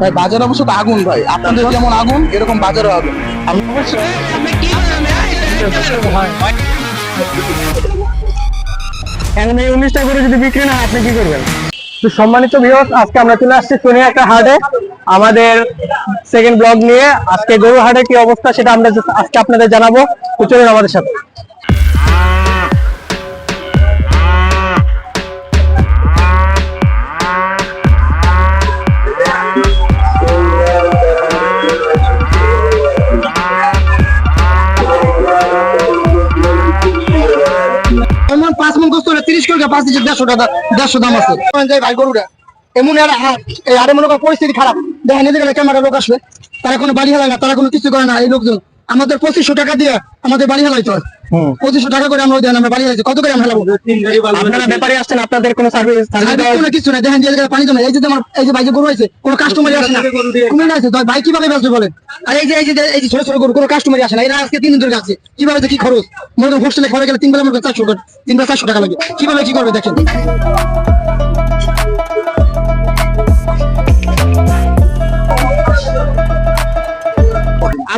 ভাই, বাজার অবশ্য তো আগুন, ভাই। আপনাদের যেমন আগুন, এরকম বাজারও আগুন। আমি উনিশটা করে যদি বিক্রি না আপনি কি করবেন? তো সম্মানিত ভিউয়ার্স আজকে আমরা চলে আসছি সোনিয়া একটা হাটে। আমাদের সেকেন্ড ব্লগ নিয়ে। আজকে গরু হাটে কি অবস্থা সেটা আমরা আজকে আপনাদের জানাব। তো চলুন আমাদের সাথে। তিরিশ করে পাঁচ দিচ্ছে দেড়শো টাকা, দেড়শো দাম আছে। ভাই গরুটা এমন এর হাট এই আরে মনে পরিস্থিতি খারাপ। দেখেন এদিকে ক্যামেরা লোক আসবে। তারা কোনো বাড়ি হেলায় না, তারা কোনো কিছু করে না, এই লোকজন। আমাদের পঁচিশশো টাকা দিয়ে আমাদের বাড়ি হেলাইতে হয়। পঁচিশশো টাকা করে আমরা দেন আমরা বাড়ি হেলাইছি। কত করে আমরা হেলাবো? আপনারা ব্যাপারে আসছেন আপনাদের কোনো সার্ভিস কোনো কিছু না দেখেন যে পানি জমে এই যে আমার এই যে যে গরু আছে কোনো কাস্টমারই আসে না। কুমির আছে তো ভাই কীভাবে বেচবে বলেন? আর এই যে এই যে এই যে ছোট ছোট গরু কোনো কাস্টমারই আসে না। এরা আজকে তিন দিন ধরে আছে। কীভাবে কি খরচ? মনে হোস্টেলে খাওয়া গেলে তিন বেলা মনে চারশো টাকা তিন বেলা চারশো টাকা লাগে। কীভাবে কি করবে দেখেন?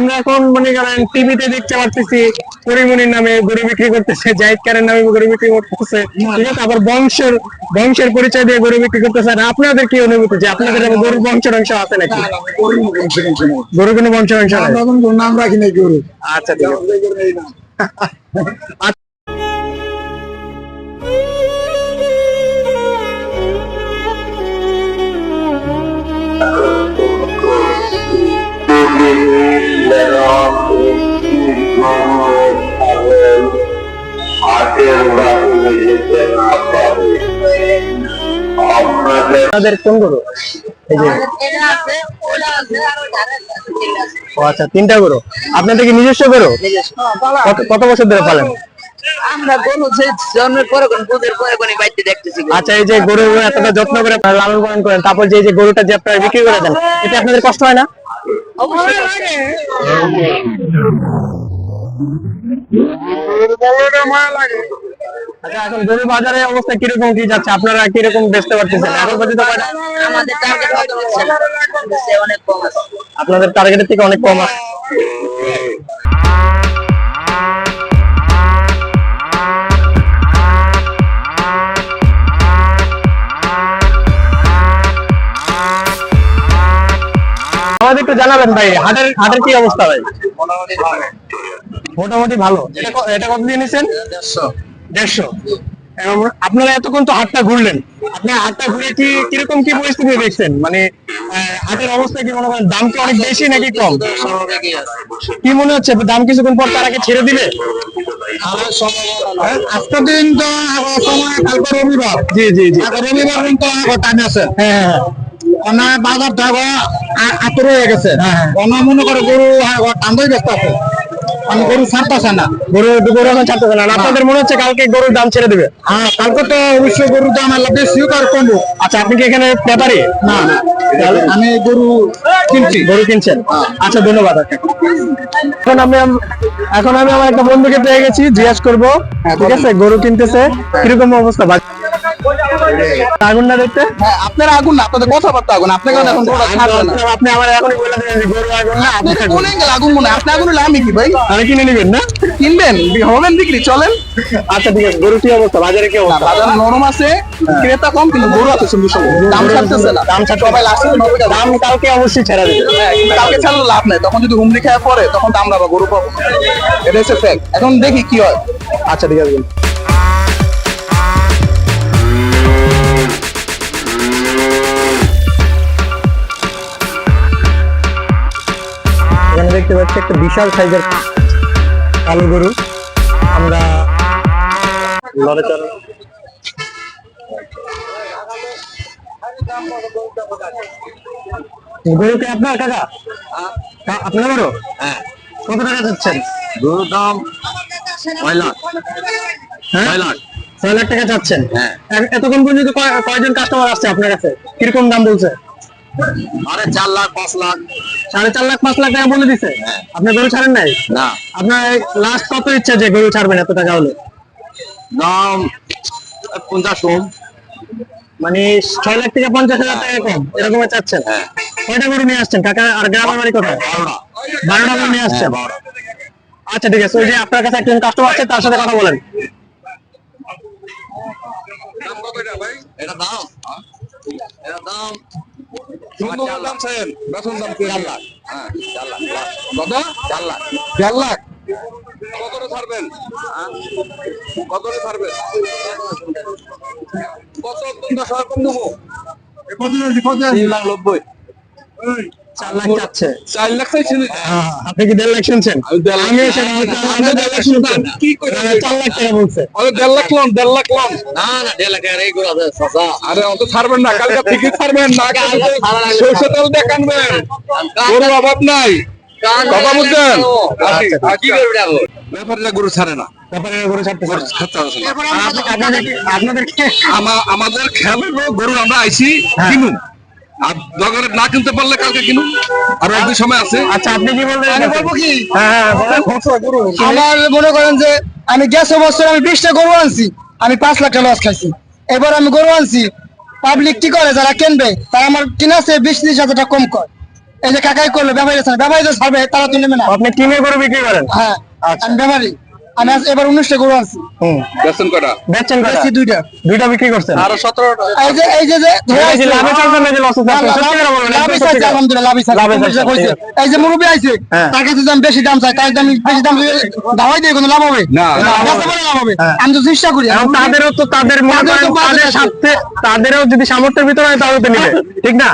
আমরা এখন মনে করেন টিভিতে দেখতে পারতেছি পরিমণির নামে গরু বিক্রি করতেছে জাহিদ খানের নামে গরু বিক্রি করতেছে ঠিক আছে? আবার বংশের বংশের পরিচয় দিয়ে গরু বিক্রি করতেছে। আর আপনাদের কি অনুভূতি যে আপনাদের গরু গরুর বংশের অংশ আছে নাকি? গরু কোনো বংশের অংশ আমরা নাম রাখি নাই গরু আচ্ছা ঠিক আছে। আপনাদের কোন গরু? এই যে এটা ও আচ্ছা তিনটা গরু। আপনাদের কি নিজস্ব গরু? কত বছর ধরে পালেন? আমরা গরু সেই জন্মের পরে কোন বুধের পরে কোন বাইতে দেখতেছি আচ্ছা এই যে গরু এতটা যত্ন করে লালন পালন করেন তারপর যে যে গরুটা যে আপনারা বিক্রি করে দেন এতে আপনাদের কষ্ট হয় না। আচ্ছা এখন গরু বাজারে অবস্থা কীরকম কি যাচ্ছে? আপনারা কীরকম বেচতে পারতেছেন? এখন পর্যন্ত? আমাদের টার্গেট কত হচ্ছে না। অনেক কম আছে আপনাদের টার্গেটের থেকে অনেক কম আছে। একটু জানাবেন ভাই হাটের হাটের কি অবস্থা ভাই? মোটামুটি ভালো। এটা কত দিয়ে নিছেন? দেড়শো। আপনারা এতক্ষণ তো হাটটা ঘুরলেন। আপনি হাটটা ঘুরে কি কীরকম কি পরিস্থিতি দেখছেন? মানে হাটের অবস্থা কি মনে করেন দাম কি অনেক বেশি নাকি কম? কি মনে হচ্ছে দাম কিছুক্ষণ পর তার আগে ছেড়ে দিবে? আজকের দিন তো আবার সময় কালকে রবিবার। জি জি জি। রবিবার দিন তো আগে টাইম আছে। হ্যাঁ হ্যাঁ। অন্য বাজার আতর হয়ে গেছে। হ্যাঁ। অন্য মনে করে গরু টান্দাই ব্যস্ত আছে। গরু ছাড়তেছে না। গরু গরু এখন ছাড়তেছে না। আপনাদের মনে হচ্ছে কালকে গরুর দাম ছেড়ে দিবে? হ্যাঁ কালকে তো অবশ্যই গরুর দাম আল্লাহ বেশি আর কমবো আচ্ছা আপনি কি এখানে ব্যাপারী না না। আমি গরু কিনছি। গরু কিনছেন? আচ্ছা ধন্যবাদ এখন আমি এখন আমি আমার একটা বন্ধুকে পেয়ে গেছি জিজ্ঞাসা করব। ঠিক আছে গরু কিনতেছে। কীরকম অবস্থা? আগুন না দেখতে? হ্যাঁ আপনার আগুন না আপনাদের কথাবার্তা আগুন এখন গরুটা ছাড়বে না। আপনি আমার এখনই বলে দিলেন গরু আগুন না আপনি আগুন মনে আপনি আগুন আমি কি ভাই? আমি কিনে নিবেন না? কিনবেন হবেন বিক্রি চলেন। আচ্ছা ঠিক আছে গরু কি অবস্থা? বাজারে কি অবস্থা? বাজার নরম আছে ক্রেতা কম কিন্তু গরু আছে সুন্দর সুন্দর। দাম ছাড়তেছে না। দাম ছাড়তে সবাই দাম কালকে অবশ্যই ছেড়ে দেবে। হ্যাঁ, কালকে ছাড়লে লাভ নাই। তখন যদি হুমড়ি খায় পরে তখন দাম গরু পাবো। এটা হচ্ছে ফ্যাক্ট এখন দেখি কি হয়। আচ্ছা ঠিক আছে। দেখতে পাচ্ছি একটা বিশাল সাইজের কালো গরু। আমরা লড়ে চল কি আপনার কাকা? আপনার গরু? হ্যাঁ। কত টাকা চাচ্ছেন গরুর দাম ছয় লাখ। হ্যাঁ? ছয় লাখ। ছয় লাখ টাকা চাচ্ছেন। হ্যাঁ। এতক্ষণ পর্যন্ত কয়- কয়জন কাস্টমার আসছে আপনার কাছে? কীরকম দাম বলছে? আরে চার লাখ পাঁচ লাখ। সাড়ে চার লাখ পাঁচ লাখ টাকা বলে দিছে? হ্যাঁ। আপনি গরু ছাড়েন নাই? না। আপনার লাস্ট কত ইচ্ছা যে গরু ছাড়বেন এত টাকা হলে? দাম পঞ্চাশ কম মানে ছয় লাখ থেকে পঞ্চাশ হাজার টাকা কম এরকম চাচ্ছেন? হ্যাঁ। কয়টা গরু নিয়ে আসছেন? কাকা আর গ্রামের বাড়ি কোথায়? বারোটা। বারোটা গরু নিয়ে আসছেন? হ্যাঁ, আচ্ছা ঠিক আছে। ওই যে আপনার কাছে একজন কাস্টমার আছে তার সাথে কথা বলেন। এটা দাম। এটা দাম সুন্দর দাম চাইেন বেতন দাম চার লাখ। হ্যাঁ চার লাখ। কত চার লাখ। দেড় লাখ। কত ছাড়বেন? কত করে ছাড়বেন? কত দশ হাজার কম দেবো তিন লাখ নব্বই। চার লাখ চাচ্ছে। চার লাখ হ্যাঁ, আপনি কি দেড় লাখ শুনছেন? আমি লাখ- দেড় লাখ শুনছেন কি করে চার লাখ টাকা বলছে। আরে দেড় লাখ লন দেড় লাখ লন না না দেড় লাখ এই করে আরে অত ছাড়বেন না কালকে ঠিকই ছাড়বেন না সরষে তেল দিয়ে কানবেন। গরু অভাব নাই। কথা বুঝছেন? কি করবে এখন? ব্যাপারীরা গরু ছাড়ে না। আমাদের খেয়াল গরু আমরা আইছি হ্যাঁ। কিনুন। আর দরকারে না কিনতে পারলে কালকে কিনুন। আর এক দুই সময় আছে। আচ্ছা আপনি কি বলবেন? আমি বলব কি? হ্যাঁ হ্যাঁ বলেন। আমার মনে করেন যে আমি গেছে বছর আমি বিশটা গরু আনছি আমি পাঁচ লাখ টাকা লস খাইছি। এবার আমি গরু আনছি পাবলিক কি করে? যারা কিনবে তারা আমার কিনাছে বিশ ত্রিশ হাজার টাকা কম কর। এই যে কাকাই করল আছে না ছাড়বে তারা তো নেবে না। আপনি কিনে গরু বিক্রি করেন? হ্যাঁ আচ্ছা। আমি ব্যবহারী আমি আজ এবার উনিশটা গরু আনছি। হুম। বেতন কটা বেচছেন কয়টা? বেশি দুইটা। দুইটা বিক্রি করছেন? আরও সতেরোটা এই যে এই যে যে লাভে না যে লসে। আলহামদুলিল্লাহ, লাভে। এই যে মুরব্বী আইছে হ্যাঁ। তার কাছে দাম বেশি দাম চাই তার দাম বেশি দাম দাওয়াই দিয়ে কোনো লাভ হবে? না, লাভ হবে। হ্যাঁ। আমি তো চেষ্টা করি। তাদেরও তো তাদের মনে তাদের সাথে তাদেরও যদি সামর্থ্যের ভিতরে হয় তাহলে তো নিবে। ঠিক না?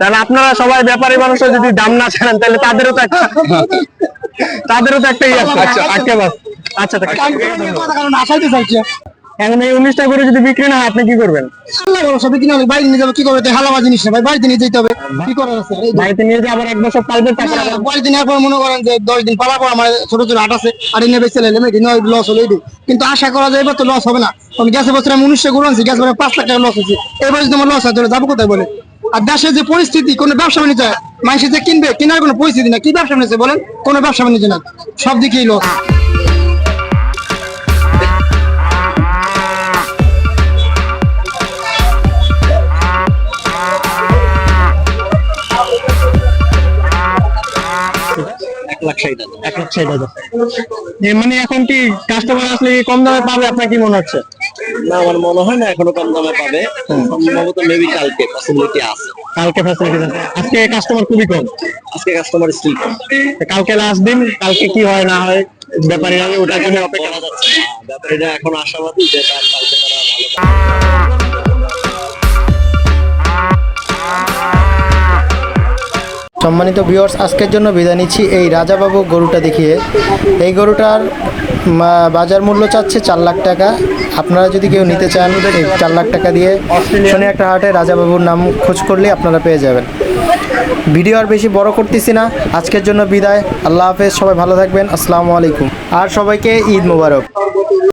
তাহলে আপনারা সবাই ব্যাপারী মানুষও যদি দাম না ছাড়েন তাহলে তাদেরও তো একটা তাদেরও তো একটা ইয়ে আছে। আচ্ছা, আচ্ছা বাস আচ্ছা এখন এই উনিশটা করে যদি বিক্রি না আপনি কি করবেন? আল্লাহ নিয়ে যাবে কি করবে? তো জিনিস না ভাই বাড়িতে নিয়ে যেতে হবে। কি করার আছে? বাড়িতে নিয়ে যে আবার এক বছর পালবে বাড়িতে নেওয়ার পর মনে করেন যে দশ দিন পালাবো আমার ছোট ছোট হাট আছে আর এনে বেঁচে লাইলে মেয়েটি নয় লস হলে এটি। কিন্তু আশা করা যায় এবার তো লস হবে না। কারণ গ্যাসের বছর আমি উনিশশো গরু আনছি গ্যাস পাঁচ লাখ টাকা লস হয়েছে। এবার যদি আমার লস হয় তাহলে যাব কোথায় বলে আর দেশের যে পরিস্থিতি কোনো ব্যবসা বাণিজ্য মানুষের যে কিনবে কেনার কোনো পরিস্থিতি না কি ব্যবসা বাণিজ্য বলেন? কোনো ব্যবসা বাণিজ্য না সব দিকেই লস এক লাখ ষাট হাজার মানে এখন কি কাস্টমার আসলে কম দামে পাবে আপনার কি মনে হচ্ছে? না আমার মনে হয় না এখনও কম দামে পাবে। সম্ভবত মেবি কালকে পসিবিলিটি আছে। কালকে ফ্যাসিলিটি আছে। আজকে কাস্টমার খুবই কম। আজকে কাস্টমার স্টিল কম। কালকে লাস্ট দিন কালকে কি হয় না হয় ব্যাপারী আমি ওটার জন্য অপেক্ষা। ব্যাপারীরা এখন আশাবাদী যে তার কালকে তারা ভালো সম্মানিত ভিউয়ার্স, আজকের জন্য বিদায় নিচ্ছি। এই রাজাবাবু গরুটা দেখিয়ে। এই গরুটার বাজার মূল্য চাচ্ছে চার লাখ টাকা। আপনারা যদি কেউ নিতে চান এই চার লাখ টাকা দিয়ে, শনি একটা হাটে রাজাবাবুর নাম খোঁজ করলে আপনারা পেয়ে যাবেন। ভিডিও আর বেশি বড় করতেছি না। আজকের জন্য বিদায়। আল্লাহ হাফেজ। সবাই ভালো থাকবেন। আসসালামু আলাইকুম। আর সবাইকে ঈদ মোবারক।